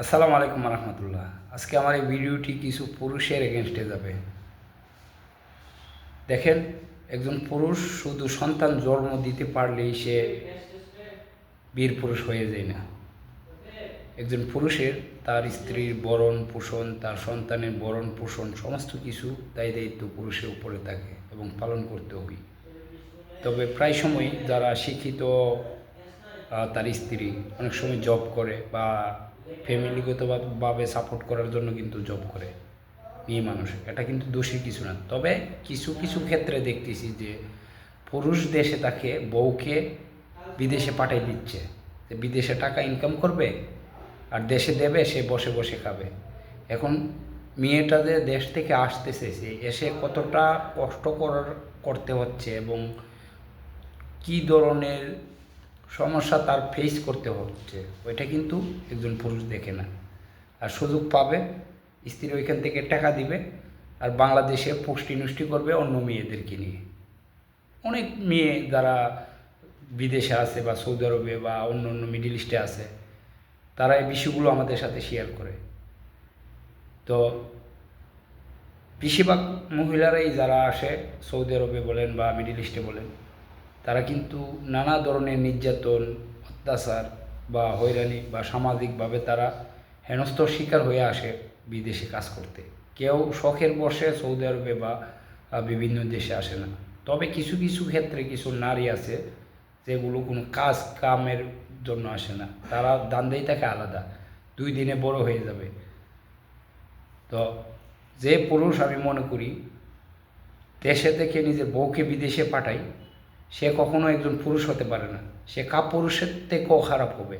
আসসালামু আলাইকুম রহমতুল্লাহ। আজকে আমার এই ভিডিওটি কিছু পুরুষের এগেনস্টে যাবে। দেখেন, একজন পুরুষ শুধু সন্তান জন্ম দিতে পারলেই সে বীর পুরুষ হয়ে যায় না। একজন পুরুষের তার স্ত্রীর বরণ পোষণ, তার সন্তানের বরণ পোষণ, সমস্ত কিছু দায় দায়িত্ব পুরুষের উপরে থাকে এবং পালন করতে হবে। তবে প্রায় সময় যারা শিক্ষিত তার স্ত্রী। অনেক সময় জব করে বা ফ্যামিলিগতভাবে সাপোর্ট করার জন্য কিন্তু জব করে। মেয়ে মানুষ। এটা কিন্তু দোষী কিছু না। তবে কিছু কিছু ক্ষেত্রে দেখতেছি যে পুরুষ দেশে তাকে বউকে বিদেশে পাঠিয়ে দিচ্ছে। বিদেশে টাকা ইনকাম করবে আর দেশে দেবে, সে বসে বসে খাবে। এখন মেয়েটা যে দেশ থেকে আসতেছে, সে এসে কতটা কষ্ট করার, করতে হচ্ছে এবং কী ধরনের সমস্যা তার ফেস করতে হচ্ছে। ওইটা কিন্তু একজন পুরুষ দেখে না। আর সুযোগ পাবে, স্ত্রী ওইখান থেকে টাকা দিবে আর বাংলাদেশে পুষ্টি নষ্টি করবে অন্য মেয়েদেরকে নিয়ে। অনেক মেয়ে যারা বিদেশে আছে বা সৌদি আরবে বা অন্য অন্য মিডিল ইস্টে আছে, তারা এই বিষয়গুলো আমাদের সাথে শেয়ার করে। তো বেশিরভাগ মহিলারাই যারা আসে সৌদি আরবে বলেন বা মিডিল ইস্টে বলেন তারা কিন্তু নানা ধরনের নির্যাতন, অত্যাচার বা হয়রানি বা সামাজিকভাবে তারা হেনস্থর শিকার হয়ে আসে বিদেশে কাজ করতে। কেউ শখের বসে সৌদি আরবে বা বিভিন্ন দেশে আসে না। তবে কিছু কিছু ক্ষেত্রে কিছু নারী আছে যেগুলো কোনো কাজ, কামের জন্য আসে না। তারা দান্দেই থাকে আলাদা। দুই দিনে বড় হয়ে যাবে। তো যে পুরুষ আমি মনে করি, দেশে থেকে নিজের বউকে বিদেশে পাঠাই সে কখনো একজন পুরুষ হতে পারে না। সে কাপুরুষের থেকেও খারাপ হবে।